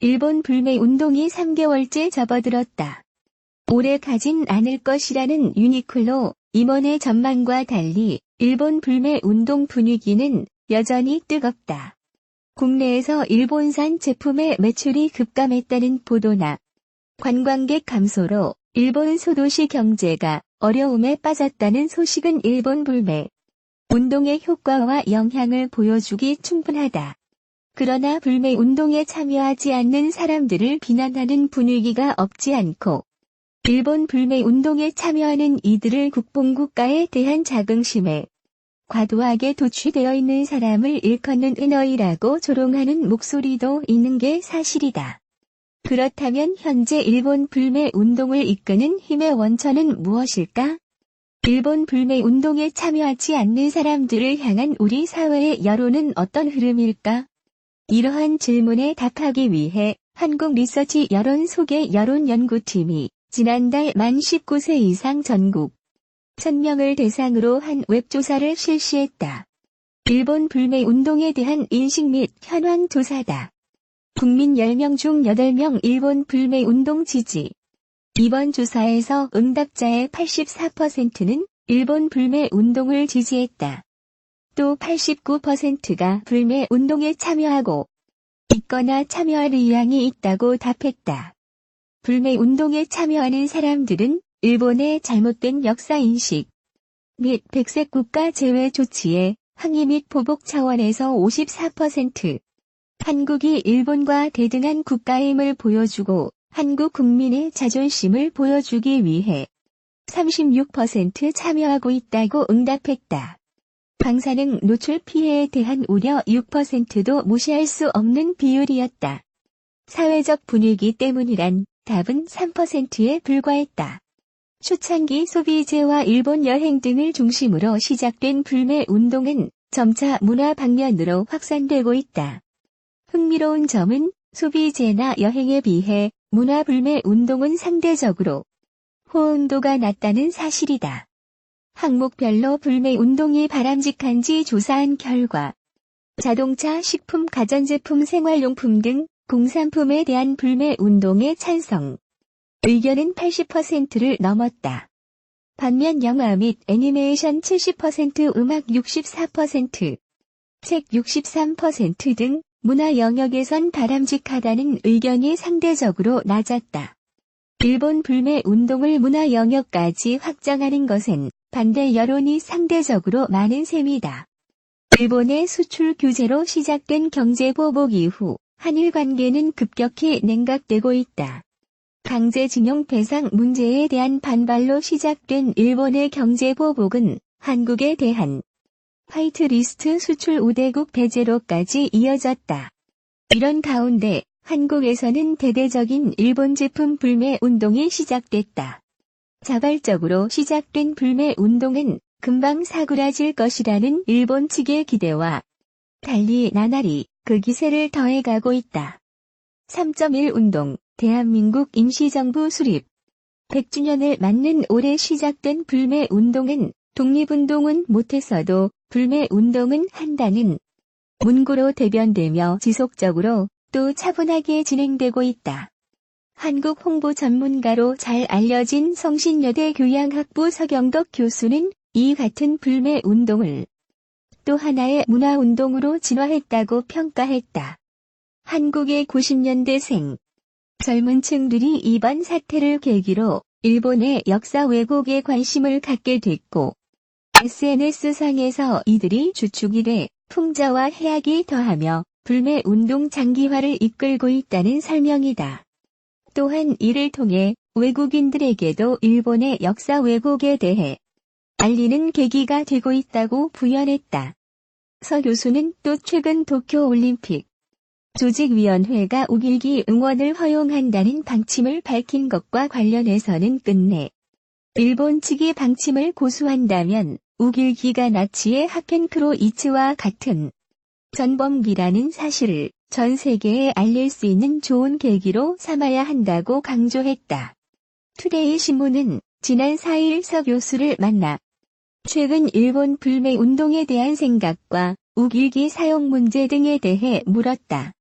일본 불매 운동이 3개월째 접어들었다. 오래 가진 않을 것이라는 유니클로 임원의 전망과 달리 일본 불매 운동 분위기는 여전히 뜨겁다. 국내에서 일본산 제품의 매출이 급감했다는 보도나 관광객 감소로 일본 소도시 경제가 어려움에 빠졌다는 소식은 일본 불매 운동의 효과와 영향을 보여주기 충분하다. 그러나 불매 운동에 참여하지 않는 사람들을 비난하는 분위기가 없지 않고 일본 불매 운동에 참여하는 이들을 국뽕국가에 대한 자긍심에 과도하게 도취되어 있는 사람을 일컫는 은어이라고 조롱하는 목소리도 있는 게 사실이다. 그렇다면 현재 일본 불매 운동을 이끄는 힘의 원천은 무엇일까? 일본 불매 운동에 참여하지 않는 사람들을 향한 우리 사회의 여론은 어떤 흐름일까? 이러한 질문에 답하기 위해 한국 리서치 여론 소개 여론연구팀이 지난달 만 19세 이상 전국 1000명을 대상으로 한 웹조사를 실시했다. 일본 불매 운동에 대한 인식 및 현황 조사다. 국민 10명 중 8명 일본 불매 운동 지지. 이번 조사에서 응답자의 84%는 일본 불매 운동을 지지했다. 또 89%가 불매 운동에 참여하고 있거나 참여할 의향이 있다고 답했다. 불매 운동에 참여하는 사람들은 일본의 잘못된 역사인식 및 백색 국가 제외 조치에 항의 및 보복 차원에서 54%, 한국이 일본과 대등한 국가임을 보여주고 한국 국민의 자존심을 보여주기 위해 36% 참여하고 있다고 응답했다. 방사능 노출 피해에 대한 우려 6%도 무시할 수 없는 비율이었다. 사회적 분위기 때문이란 답은 3%에 불과했다. 초창기 소비재와 일본 여행 등을 중심으로 시작된 불매 운동은 점차 문화 방면으로 확산되고 있다. 흥미로운 점은 소비재나 여행에 비해 문화 불매 운동은 상대적으로 호응도가 낮다는 사실이다. 항목별로 불매 운동이 바람직한지 조사한 결과 자동차, 식품, 가전제품, 생활용품 등 공산품에 대한 불매 운동의 찬성 의견은 80%를 넘었다. 반면 영화 및 애니메이션 70%, 음악 64%, 책 63%등 문화 영역에선 바람직하다는 의견이 상대적으로 낮았다. 일본 불매 운동을 문화 영역까지 확장하는 것엔 반대 여론이 상대적으로 많은 셈이다. 일본의 수출 규제로 시작된 경제 보복 이후 한일 관계는 급격히 냉각되고 있다. 강제징용 배상 문제에 대한 반발로 시작된 일본의 경제 보복은 한국에 대한 화이트리스트 수출 우대국 배제로까지 이어졌다. 이런 가운데 한국에서는 대대적인 일본 제품 불매 운동이 시작됐다. 자발적으로 시작된 불매 운동은 금방 사그라질 것이라는 일본 측의 기대와 달리 나날이 그 기세를 더해가고 있다. 3.1 운동, 대한민국 임시정부 수립 100주년을 맞는 올해 시작된 불매 운동은 독립운동은 못했어도 불매 운동은 한다는 문구로 대변되며 지속적으로 또 차분하게 진행되고 있다. 한국 홍보 전문가로 잘 알려진 성신여대 교양학부 서경덕 교수는 이 같은 불매 운동을 또 하나의 문화 운동으로 진화했다고 평가했다. 한국의 90년대생 젊은 층들이 이번 사태를 계기로 일본의 역사 왜곡에 관심을 갖게 됐고 SNS상에서 이들이 주축이 돼 풍자와 해악이 더하며 불매 운동 장기화를 이끌고 있다는 설명이다. 또한 이를 통해 외국인들에게도 일본의 역사 왜곡에 대해 알리는 계기가 되고 있다고 부연했다. 서 교수는 또 최근 도쿄올림픽 조직위원회가 우길기 응원을 허용한다는 방침을 밝힌 것과 관련해서는 끝내 일본 측이 방침을 고수한다면 우길기가 나치의 하켄크로 이츠와 같은 전범기라는 사실을 전 세계에 알릴 수 있는 좋은 계기로 삼아야 한다고 강조했다. 투데이 신문은 지난 4일 서 교수를 만나 최근 일본 불매 운동에 대한 생각과 우길기 사용 문제 등에 대해 물었다.